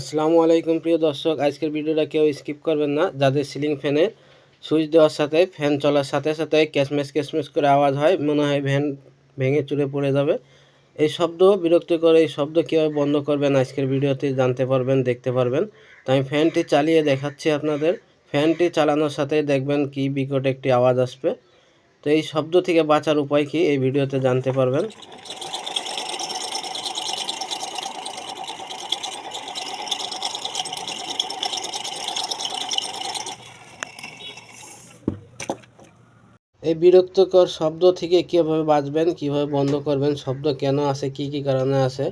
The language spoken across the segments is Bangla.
আসসালামু আলাইকুম প্রিয় দর্শক, আজকের ভিডিওটা কেউ স্কিপ করবেন না। যাদের সিলিং ফ্যানের সুইচ দেওয়ার সাথে ফ্যান চলার সাথে সাথে ক্যাশমেস ক্যাশমেস করে আওয়াজ হয়, মনে হয় ফ্যান ভেঙে চুরে পড়ে যাবে। এই শব্দ, বিরক্তিকর এই শব্দ কীভাবে বন্ধ করবেন আজকের ভিডিওতে জানতে পারবেন, দেখতে পারবেন। তো আমি ফ্যানটি চালিয়ে দেখাচ্ছি আপনাদের। ফ্যানটি চালানোর সাথে দেখবেন কি বিকট একটি আওয়াজ আসবে। তো এই শব্দ থেকে বাঁচার উপায় কি, এই ভিডিওতে জানতে পারবেন। এই বিরক্তকর শব্দ থেকে কীভাবে বাঁচবেন, কীভাবে বন্ধ করবেন, শব্দ কেন আসে কি কি কারণে আসে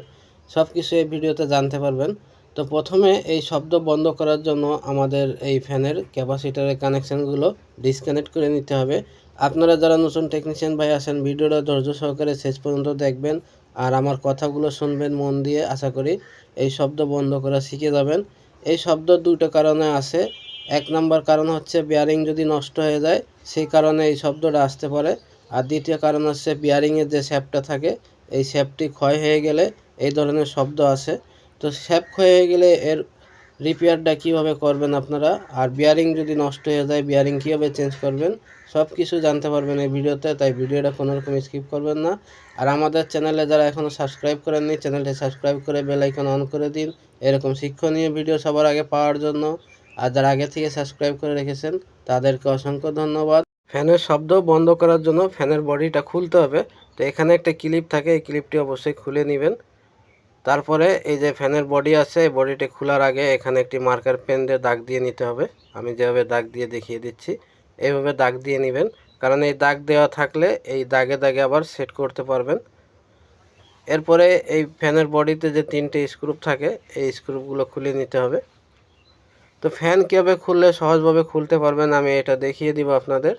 সব কিছু এই ভিডিওতে জানতে পারবেন। তো প্রথমে এই শব্দ বন্ধ করার জন্য আমাদের এই ফ্যানের ক্যাপাসিটারের কানেকশানগুলো ডিসকানেক্ট করে নিতে হবে। আপনারা যারা নতুন টেকনিশিয়ান ভাই আছেন, ভিডিওটা ধৈর্য সহকারে শেষ পর্যন্ত দেখবেন আর আমার কথাগুলো শুনবেন মন দিয়ে আশা করি এই শব্দ বন্ধ করা শিখে যাবেন। এই শব্দ দুটো কারণে আসে এক নাম্বার কারণ হচ্ছে বিয়ারিং যদি নষ্ট হয়ে যায়, সেই কারণে এই শব্দটা আসতে পারে। আর দ্বিতীয় কারণ হচ্ছে বিয়ারিংয়ের যে শ্যাপটা থাকে, এই শ্যাপটি ক্ষয় হয়ে গেলে এই ধরনের শব্দ আসে। তো শ্যাপ ক্ষয় হয়ে গেলে এর রিপেয়ারটা কীভাবে করবেন আপনারা? আর বিয়ারিং যদি নষ্ট হয়ে যায় বিয়ারিং কীভাবে চেঞ্জ করবেন? সব কিছু জানতে পারবেন এই ভিডিওতে, তাই ভিডিওটা কোনো রকম স্কিপ করবেন না। আর আমাদের চ্যানেলে যারা এখনও সাবস্ক্রাইব করেননি, চ্যানেলটি সাবস্ক্রাইব করে বেল আইকন অন করে দিন। এরকম শিক্ষণীয় ভিডিও সবার আগে পাওয়ার জন্য। আর যারা আগে থেকে সাবস্ক্রাইব করে রেখেছেন, তাদেরকে অসংখ্য ধন্যবাদ। ফ্যানের শব্দ বন্ধ করার জন্য ফ্যানের বডিটা খুলতে হবে। তো এখানে একটা ক্লিপ থাকে, এই ক্লিপটি অবশ্যই খুলে নেবেন। তারপরে এই যে ফ্যানের বডি আছে, এই বডিটি খোলার আগে এখানে একটি মার্কার পেন দিয়ে দাগ দিয়ে নিতে হবে। আমি যেভাবে দাগ দিয়ে দেখিয়ে দিচ্ছি, এইভাবে দাগ দিয়ে নেবেন। কারণ এই দাগ দেওয়া থাকলে এই দাগে দাগে আবার সেট করতে পারবেন। এরপরে এই ফ্যানের বডিতে যে তিনটে স্ক্রুপ থাকে, এই স্ক্রুপগুলো খুলে নিতে হবে। তো ফ্যান কীভাবে খুললে সহজভাবে খুলতে পারবেন আমি এটা দেখিয়ে দিব আপনাদের।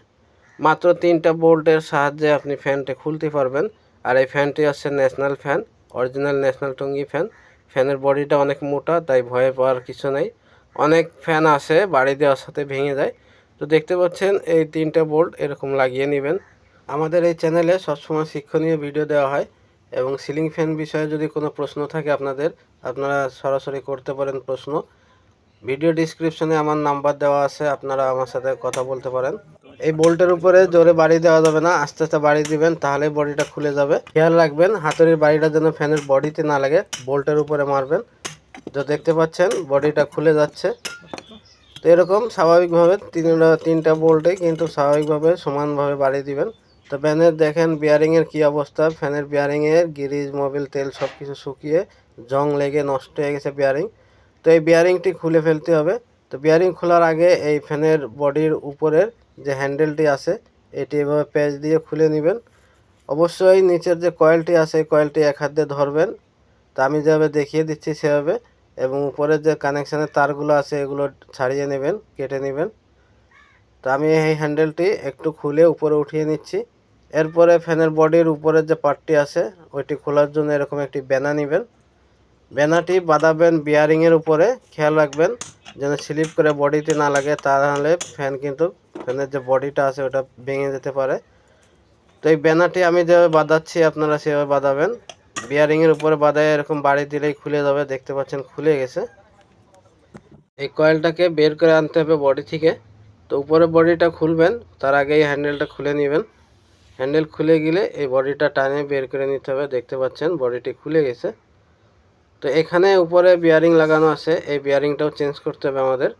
মাত্র তিনটা বোল্টের সাহায্যে আপনি ফ্যানটি খুলতে পারবেন। আর এই ফ্যানটি হচ্ছে national fan original national Tongi fan ফ্যানের বডিটা অনেক মোটা, তাই ভয়ে পাওয়ার কিছু নেই। অনেক ফ্যান আসে বাড়ি দেওয়ার সাথে ভেঙে যায়। তো দেখতে পাচ্ছেন, এই তিনটা বোল্ট এরকম লাগিয়ে নেবেন। আমাদের এই চ্যানেলে সবসময় শিক্ষণীয় ভিডিও দেওয়া হয়। এবং সিলিং ফ্যান বিষয়ে যদি কোনো প্রশ্ন থাকে আপনাদের, আপনারা সরাসরি করতে পারেন প্রশ্ন। ভিডিও ডিসক্রিপশনে আমার নাম্বার দেওয়া আছে, আপনারা আমার সাথে কথা বলতে পারেন। এই বোল্টের উপরে জোরে বাড়ি দেওয়া যাবে না, আস্তে আস্তে বাড়ি দিবেন তাহলে বডিটা খুলে যাবে। খেয়াল রাখবেন হাতুড়ির বাড়িটা যেন ফ্যানের বডিতে না লাগে, বোল্টের উপরে মারবেন। তো দেখতে পাচ্ছেন, বডিটা খুলে যাচ্ছে। তো এরকম স্বাভাবিকভাবে তিনটা তিনটা বোল্টে কিন্তু স্বাভাবিকভাবে সমানভাবে বাড়ি দিবেন। তো ফ্যানের দেখেন বিয়ারিংয়ের কী অবস্থা। ফ্যানের বিয়ারিংয়ের গিরিজ, মোবিল, তেল সব কিছু শুকিয়ে, জং লেগে নষ্ট হয়ে গেছে বিয়ারিং তো এই বিয়ারিংটি খুলে ফেলতে হবে। তো বিয়ারিং খোলার আগে এই ফ্যানের বডির উপরের যে হ্যান্ডেলটি আছে, এটি এভাবে প্যাচ দিয়ে খুলে নেবেন। অবশ্যই নিচের যে কয়েলটি আছে, এই কয়েলটি এক হাত দিয়ে ধরবেন। তো আমি যেভাবে দেখিয়ে দিচ্ছি সেভাবে, এবং উপরের যে কানেকশানের তারগুলো আছে, এগুলো ছাড়িয়ে নেবেন, কেটে নেবেন। তো আমি এই হ্যান্ডেলটি একটু খুলে উপরে উঠিয়ে নিচ্ছি। এরপরে ফ্যানের বডির উপরের যে পার্টটি আছে, ওইটি খোলার জন্য এরকম একটি ব্যানা নেবেন। ব্যানারটি বাঁধাবেন বিয়ারিংয়ের উপরে। খেয়াল রাখবেন যেন স্লিপ করে বডিতে না লাগে, তা তাহলে ফ্যান কিন্তু ফ্যানের যে বডিটা আছে, ওটা ভেঙে যেতে পারে। তো এই ব্যানারটি আমি যেভাবে বাঁধাচ্ছি, আপনারা সেভাবে বাঁধাবেন। বিয়ারিংয়ের উপরে বাঁধায়, এরকম বাড়ি দিলেই খুলে যাবে, দেখতে পাচ্ছেন খুলে গেছে। এই কয়েলটাকে বের করে আনতে হবে বডি থেকে। তো উপরে বডিটা খুলবেন, তার আগে এই হ্যান্ডেলটা খুলে নেবেন। হ্যান্ডেল খুলে গেলে এই বডিটা টানে বের করে নিতে হবে, দেখতে পাচ্ছেন বডিটি খুলে গেছে। তো এখানে উপরে বিয়ারিং লাগানো আছে। এই বিয়ারিংটাও চেঞ্জ করতে হবে আমাদের।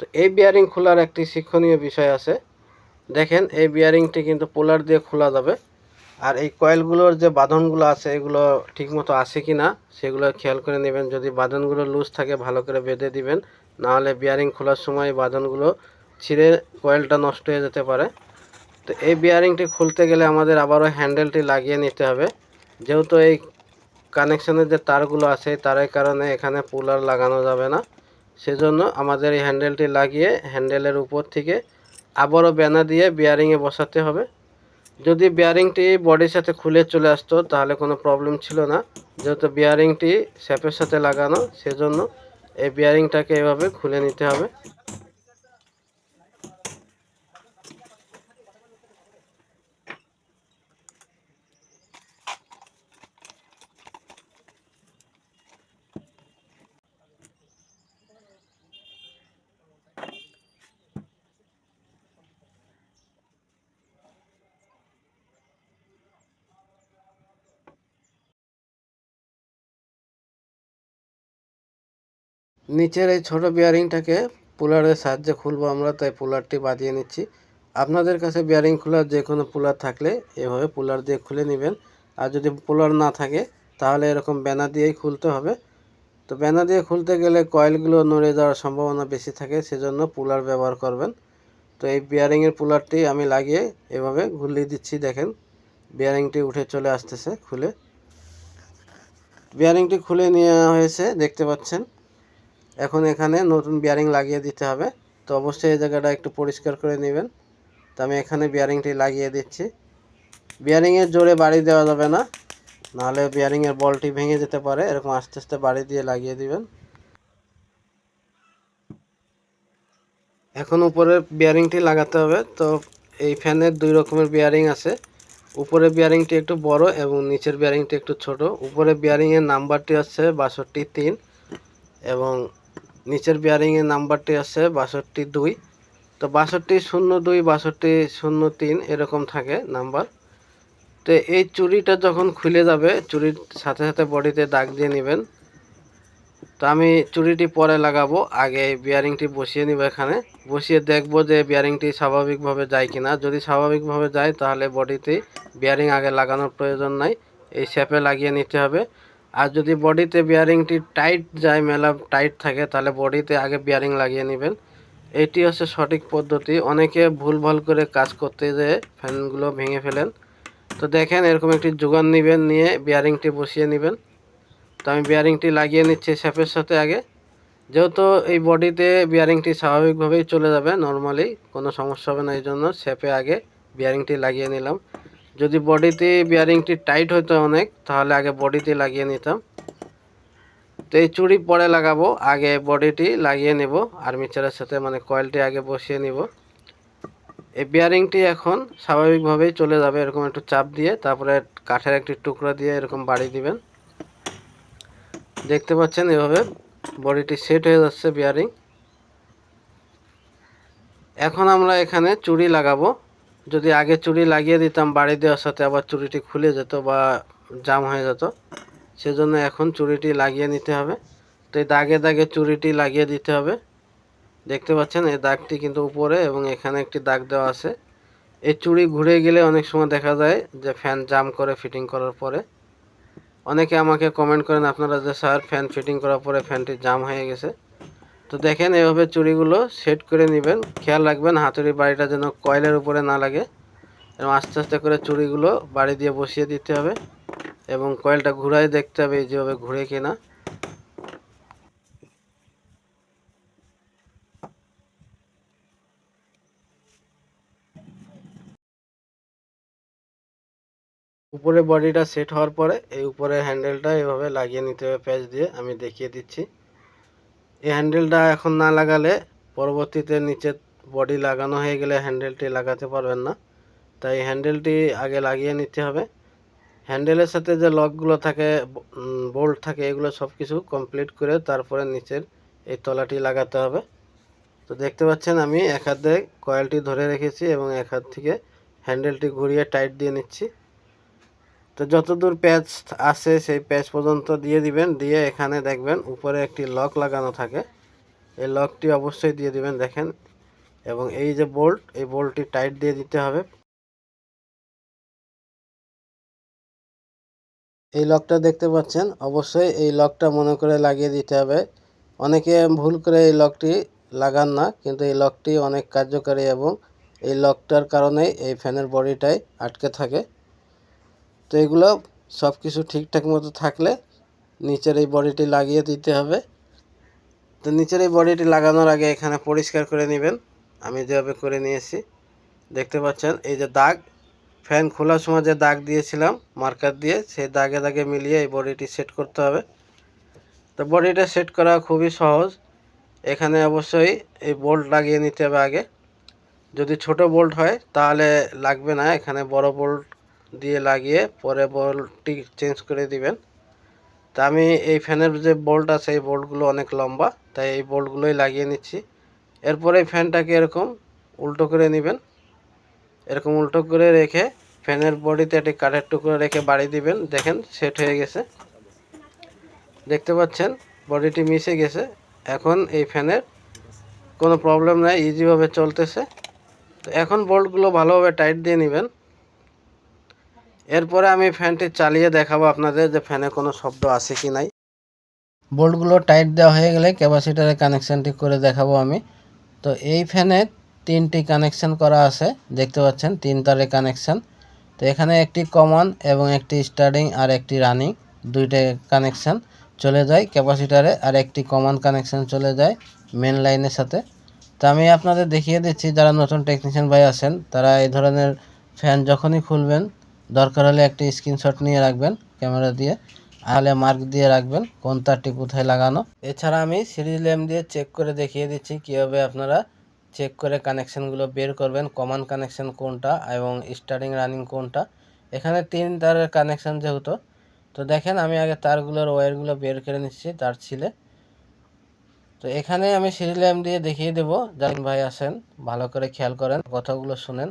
তো এই বিয়ারিং খোলার একটি শিক্ষণীয় বিষয় আছে। দেখেন, এই বিয়ারিংটি কিন্তু পোলার দিয়ে খোলা যাবে। আর এই কয়েলগুলোর যে বাঁধনগুলো আছে, এগুলো ঠিকমতো আছে কি না সেগুলো খেয়াল করে নেবেন। যদি বাঁধনগুলো লুজ থাকে, ভালো করে বেঁধে দিবেন। নাহলে বিয়ারিং খোলার সময় বাঁধনগুলো ছিঁড়ে কয়েলটা নষ্ট হয়ে যেতে পারে। তো এই বিয়ারিংটি খুলতে গেলে আমাদের আবারও হ্যান্ডেলটি লাগিয়ে নিতে হবে। যেহেতু এই কানেকশনের যে তারগুলো আছে তারের কারণে এখানে পুলার লাগানো যাবে না। সেজন্য আমাদের এই হ্যান্ডেলটি লাগিয়ে হ্যান্ডেলের উপর থেকে আবারও ব্যানা দিয়ে বিয়ারিংয়ে বসাতে হবে। যদি বিয়ারিংটি বডির সাথে খুলে চলে আসতো, তাহলে কোনো প্রবলেম ছিল না। যেহেতু বিয়ারিংটি শ্যাপের সাথে লাগানো, সেজন্য এই বিয়ারিংটাকে এভাবে খুলে নিতে হবে। নিচের এই ছোট বিয়ারিংটাকে পুলারের সাহায্যে খুলবো আমরা, তাই পুলারটি বাঁধিয়ে নিচ্ছি। আপনাদের কাছে বিয়ারিং খোলার যে কোনো পুলার থাকলে এভাবে পুলার দিয়ে খুলে নেবেন। আর যদি পুলার না থাকে, তাহলে এরকম ব্যানা দিয়েই খুলতে হবে। তো ব্যানা দিয়ে খুলতে গেলে কয়েলগুলো নড়ে যাওয়ার সম্ভাবনা বেশি থাকে, সেজন্য পুলার ব্যবহার করবেন। তো এই বিয়ারিংয়ের পুলারটি আমি লাগিয়ে এভাবে ঘুরিয়ে দিচ্ছি, দেখেন। বিয়ারিংটি উঠে চলে আসতেছে খুলে। বিয়ারিংটি খুলে নেওয়া হয়েছে, দেখতে পাচ্ছেন। এখন এখানে নতুন বিয়ারিং লাগিয়ে দিতে হবে। তো অবশ্যই এই জায়গাটা একটু পরিষ্কার করে নেবেন। তো আমি এখানে বিয়ারিংটি লাগিয়ে দিচ্ছি। বিয়ারিংয়ের জোরে বাড়ি দেওয়া যাবে না। নাহলে বিয়ারিংয়ের বলটি ভেঙে যেতে পারে। এরকম আস্তে আস্তে বাড়ি দিয়ে লাগিয়ে দিবেন। এখন উপরের বিয়ারিংটি লাগাতে হবে। তো এই ফ্যানের দুই রকমের বিয়ারিং আছে। উপরের বিয়ারিংটি একটু বড় এবং নিচের বিয়ারিংটি একটু ছোট। উপরে বিয়ারিংয়ের নাম্বারটি আছে বাষট্টি তিন এবং নিচের বিয়ারিংয়ের নাম্বারটি আছে বাষট্টি দুই। তো বাষট্টি শূন্য দুই, বাষট্টি শূন্য তিন এরকম থাকে নাম্বার। তো এই চুড়িটা যখন খুলে যাবে, চুরির সাথে সাথে বডিতে দাগ দিয়ে নেবেন। তো আমি চুড়িটি পরে লাগাবো, আগে বিয়ারিংটি বসিয়ে নিব এখানে। বসিয়ে দেখব যে বিয়ারিংটি স্বাভাবিকভাবে যায় কিনা। যদি স্বাভাবিকভাবে যায়, তাহলে বডিতে বিয়ারিং আগে লাগানোর প্রয়োজন নাই। এই শেপে লাগিয়ে নিতে হবে। আর যদি বডিতে বিয়ারিংটি টাইট যায়, মেলা টাইট থাকে, তাহলে বডিতে আগে বিয়ারিং লাগিয়ে নেবেন। এটি হচ্ছে সঠিক পদ্ধতি। অনেকে ভুলভাল করে কাজ করতে যেয়ে ফ্যানগুলো ভেঙে ফেলেন। তো দেখেন, এরকম একটি যোগান নেবেন, নিয়ে বিয়ারিংটি বসিয়ে নেবেন। তো আমি বিয়ারিংটি লাগিয়ে নিচ্ছি শ্যাপের সাথে আগে। যেহেতু এই বডিতে বিয়ারিংটি স্বাভাবিকভাবেই চলে যাবে নর্মালি কোনো সমস্যা হবে না, এই জন্য শ্যাপে আগে বিয়ারিংটি লাগিয়ে নিলাম। যদি বডিতে বিয়ারিংটি টাইট হতো অনেক, তাহলে আগে বডিতে লাগিয়ে নিতাম। তো এই চুড়ি পরে লাগাবো, আগে বডিটি লাগিয়ে নেব আর্মিচারের সাথে মানে কয়েলটি আগে বসিয়ে নিব। এই বিয়ারিংটি এখন স্বাভাবিকভাবেই চলে যাবে, এরকম একটু চাপ দিয়ে, তারপরে কাঠের একটি টুকরা দিয়ে এরকম বাড়ি দিবেন। দেখতে পাচ্ছেন এভাবে বডিটি সেট হয়ে যাচ্ছে বিয়ারিং এখন আমরা এখানে চুড়ি লাগাবো। যদি আগে চুড়ি লাগিয়ে দিতাম, বাড়ি দেওয়ার সাথে আবার চুড়িটি খুলে যেত বা জাম হয়ে যেত, সেজন্য এখন চুড়িটি লাগিয়ে নিতে হবে। তো এই দাগে দাগে চুড়িটি লাগিয়ে দিতে হবে। দেখতে পাচ্ছেন, এই দাগটি কিন্তু উপরে এবং এখানে একটি দাগ দেওয়া আছে। এই চুড়ি ঘুরে গেলে অনেক সময় দেখা যায় যে ফ্যান জাম করে ফিটিং করার পরে। অনেকে আমাকে কমেন্ট করেন, আপনারা যে স্যার ফ্যান ফিটিং করার পরে ফ্যানটি জাম হয়ে গেছে। তো দেখেন এভাবে চুড়িগুলো সেট করে নেবেন। খেয়াল রাখবেন হাতুড়ি বাড়িটা যেন কয়েলের উপরে না লাগে। এবং আস্তে আস্তে করে চুড়িগুলো বাড়ি দিয়ে বসিয়ে দিতে হবে এবং কয়েলটা ঘুরাই দেখতে হবে যেভাবে ঘুরে কিনা। উপরে বডিটা সেট হওয়ার পরে এই উপরে হ্যান্ডেলটা এভাবে লাগিয়ে নিতে হবে প্যাচ দিয়ে। আমি দেখিয়ে দিচ্ছি। এই হ্যান্ডেলটা এখন না লাগালে পরবর্তীতে নিচে বডি লাগানো হয়ে গেলে হ্যান্ডেলটি লাগাতে পারবেন না। তাই হ্যান্ডেলটি আগে লাগিয়ে নিতে হবে। হ্যান্ডেলের সাথে যে লকগুলো থাকে বোল্ট থাকে, এগুলো সব কিছু কমপ্লিট করে তারপরে নিচের এই তলাটি লাগাতে হবে। তো দেখতে পাচ্ছেন আমি এক হাতে কয়েলটি ধরে রেখেছি এবং এক হাত থেকে হ্যান্ডেলটি ঘুরিয়ে টাইট দিয়ে নিচ্ছি। তো যতদূর প্যাচ আছে, সেই প্যাচ পর্যন্ত দিয়ে দিবেন। দিয়ে এখানে দেখবেন উপরে একটি লক লাগানো থাকে। এই লকটি অবশ্যই দিয়ে দিবেন, দেখেন। এবং এই যে বোল্ট এই বোল্টটি টাইট দিয়ে দিতে হবে। এই লকটা দেখতে পাচ্ছেন? অবশ্যই এই লকটা মনে করে লাগিয়ে দিতে হবে। অনেকে ভুল করে এই লকটি লাগান না, কিন্তু এই লকটি অনেক কার্যকারী এবং এই লকটার কারণে এই ফ্যানের বডিটাই আটকে থাকে। তো এগুলো সব কিছু ঠিকঠাক মতো থাকলে নিচের এই বডিটি লাগিয়ে দিতে হবে। তো নিচের এই বডিটি লাগানোর আগে এখানে পরিষ্কার করে নেবেন। আমি যেভাবে করে নিয়েছি, দেখতে পাচ্ছেন, এই যে দাগ, ফ্যান খোলার সময় যে দাগ দিয়েছিলাম, মার্কার দিয়ে, সেই দাগে দাগে মিলিয়ে এই বডিটি সেট করতে হবে। তো বডিটা সেট করা খুবই সহজ। এখানে অবশ্যই এই বোল্ট লাগিয়ে নিতে হবে আগে। যদি ছোট বোল্ট হয়, তাহলে লাগবে না। এখানে বড় বোল্ট দিয়ে লাগিয়ে পরে বোল্টটি চেঞ্জ করে দিবেন। তা আমি এই ফ্যানের যে বোল্ট আছে, এই বোল্টগুলো অনেক লম্বা, তাই এই বোল্টগুলোই লাগিয়ে নিচ্ছি। এরপরে এই ফ্যানটাকে এরকম উল্টো করে নেবেন। এরকম উল্টো করে রেখে ফ্যানের বডিতে একটি কাঠের টুকরো রেখে বাড়ি দিবেন। দেখেন সেট হয়ে গেছে। দেখতে পাচ্ছেন, বডিটি মিশে গেছে। এখন এই ফ্যানের কোনো প্রবলেম নাই ইজিভাবে চলতেছে। তো এখন বোল্টগুলো ভালোভাবে টাইট দিয়ে নেবেন। এরপরে আমি ফ্যানটি চালিয়ে দেখাবো আপনাদের যে ফ্যানে কোনো শব্দ আছে কি নাই। বোল্টগুলো টাইট দেওয়া হয়ে গেলে ক্যাপাসিটারের কানেকশানটি করে দেখাবো আমি। তো এই ফ্যানে তিনটি কানেকশান করা আছে, দেখতে পাচ্ছেন, তিন তারের কানেকশান। তো এখানে একটি কমন এবং একটি স্টার্টিং আর একটি রানিং, দুইটা কানেকশান চলে যায় ক্যাপাসিটারে আর একটি কমন কানেকশান চলে যায় মেন লাইনের সাথে। তো আমি আপনাদের দেখিয়ে দিচ্ছি, যারা নতুন টেকনিশিয়ান ভাই আছেন, তারা এই ধরনের ফ্যান যখনই খুলবেন দরকার হলে একটি স্ক্রিনশট নিয়ে রাখবেন ক্যামেরা দিয়ে। আলে মার্ক দিয়ে রাখবেন, কোন তারটি কোথায় লাগানো। এছাড়া আমি সিরিজ ল্যাম্প দিয়ে চেক করে দেখিয়ে দিচ্ছি কীভাবে আপনারা চেক করে কানেকশানগুলো বের করবেন কমন কানেকশান কোনটা এবং স্টার্টিং রানিং কোনটা। এখানে তিন তারের কানেকশান যেহেতু, তো দেখেন আমি আগে তারগুলোর ওয়্যারগুলো বের করে নিচ্ছি, তার ছিলে। তো এখানে আমি সিরিজ ল্যাম্প দিয়ে দেখিয়ে দেবো। যারা ভাই আসেন, ভালো করে খেয়াল করেন, কথাগুলো শুনেন।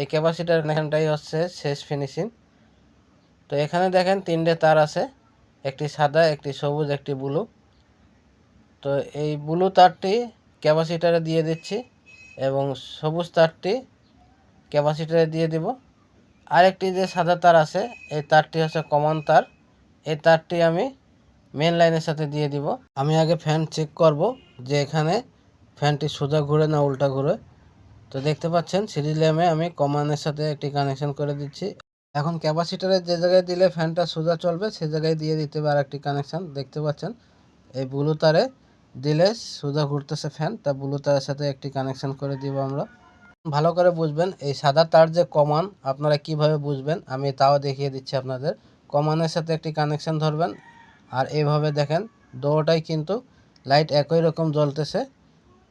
এই ক্যাপাসিটার কানেকশানটাই হচ্ছে শেষ ফিনিশিং তো এখানে দেখেন তিনটে তার আছে, একটি সাদা, একটি সবুজ, একটি ব্লু তো এই ব্লু তারটি ক্যাপাসিটারে দিয়ে দিচ্ছি এবং সবুজ তারটি ক্যাপাসিটারে দিয়ে দিব। আরেকটি যে সাদা তার আছে, এই তারটি হচ্ছে কমন তার। এই তারটি আমি মেন লাইনের সাথে দিয়ে দিব। আমি আগে ফ্যান চেক করব যে এখানে ফ্যানটি সোজা ঘুরে না উল্টা ঘুরে। তো দেখতে পাচ্ছেন সিরিজ ল্যাম্পে আমি কমানের সাথে একটি কানেকশন করে দিচ্ছি। এখন ক্যাপাসিটারে যে জায়গায় দিলে ফ্যানটা সোজা চলবে, সে জায়গায় দিয়ে দিতে হবে আরেকটি কানেকশন দেখতে পাচ্ছেন, এই ব্লু তারে দিলে সোজা ঘুরতেছে ফ্যান তা ব্লু তারের সাথে একটি কানেকশন করে দিব আমরা। ভালো করে বুঝবেন, এই সাদা তার যে কমান, আপনারা কীভাবে বুঝবেন? আমি তাও দেখিয়ে দিচ্ছি আপনাদের। কমানের সাথে একটি কানেকশন ধরবেন, আর এইভাবে দেখেন দুটোটাই কিন্তু লাইট একই রকম জ্বলতেছে।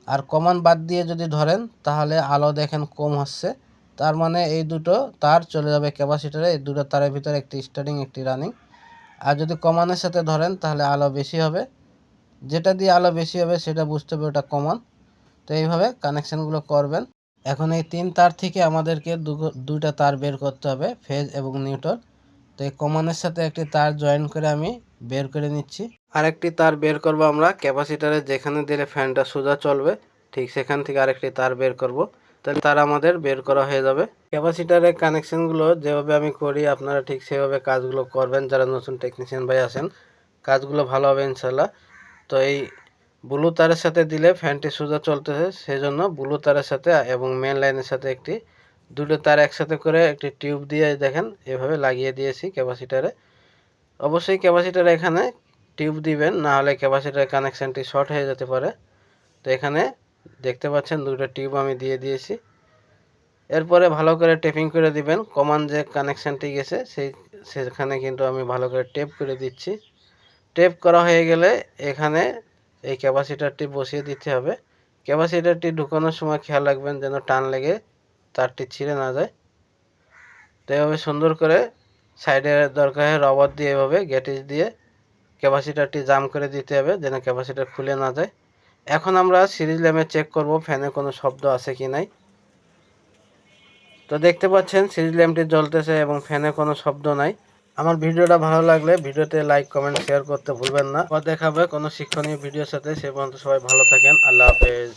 আর কমান বাদ দিয়ে যদি ধরেন, তাহলে আলো দেখেন কম হচ্ছে তার মানে এই দুটো তার চলে যাবে ক্যাপাসিটারে, এই দুটো তারের ভিতরে একটি স্টার্টিং একটি রানিং আর যদি কমানের সাথে ধরেন, তাহলে আলো বেশি হবে। যেটা দিয়ে আলো বেশি হবে, সেটা বুঝতে হবে ওটা কমন। তো এইভাবে কানেকশানগুলো করবেন। এখন এই তিন তার থেকে আমাদেরকে দুইটা তার বের করতে হবে ফেজ এবং নিউট্রাল তো এই কমানের সাথে একটি তার জয়েন করে আমি বের করে নিচ্ছি। আরেকটি তার বের করব আমরা, ক্যাপাসিটারে যেখানে দিলে ফ্যানটা সোজা চলবে, ঠিক সেখান থেকে আরেকটি তার বের করব। তাহলে তার আমাদের বের করা হয়ে যাবে। ক্যাপাসিটারের কানেকশনগুলো যেভাবে আমি করি, আপনারা ঠিক সেভাবে কাজগুলো করবেন, যারা নতুন টেকনিশিয়ান ভাই আছেন, কাজগুলো ভালো হবে ইনশাল্লাহ তো এই ব্লু তারের সাথে দিলে ফ্যানটি সোজা চলতেছে, সেজন্য ব্লু তারের সাথে এবং মেন লাইনের সাথে একটি দুটো তার একসাথে করে একটি টিউব দিয়ে দেখেন, এভাবে লাগিয়ে দিয়েছি ক্যাপাসিটারে। অবশ্যই ক্যাপাসিটার এখানে টিউব দিবেন, না হলে ক্যাপাসিটার কানেকশানটি শর্ট হয়ে যেতে পারে। তো এখানে দেখতে পাচ্ছেন দুটো টিউব আমি দিয়ে দিয়েছি। এরপরে ভালো করে টেপিং করে দিবেন, কমান যে কানেকশানটি গেছে, সেই, সেখানে কিন্তু আমি ভালো করে টেপ করে দিচ্ছি। টেপ করা হয়ে গেলে এখানে এই ক্যাপাসিটারটি বসিয়ে দিতে হবে। ক্যাপাসিটারটি ঢুকানোর সময় খেয়াল রাখবেন যেন টান লেগে তারটি ছিঁড়ে না যায়। তো এভাবে সুন্দর করে সাইডে দরকার হয় রবার দিয়ে এভাবে গেটিস দিয়ে ক্যাপাসিটারটি জাম করে দিতে হবে যেন ক্যাপাসিটার খুলে না যায়। এখন আমরা সিরিজ ল্যাম্পে চেক করব ফ্যানে কোনো শব্দ আছে কি নাই। তো দেখতে পাচ্ছেন সিরিজ ল্যাম্পটি জ্বলতেছে এবং ফ্যানে কোনো শব্দ নাই। আমার ভিডিওটা ভালো লাগলে ভিডিওতে লাইক, কমেন্ট, শেয়ার করতে ভুলবেন না। আবার দেখাবে কোনো শিক্ষণীয় ভিডিওর সাথে। সে পর্যন্ত সবাই ভালো থাকেন। আল্লাহ হাফেজ।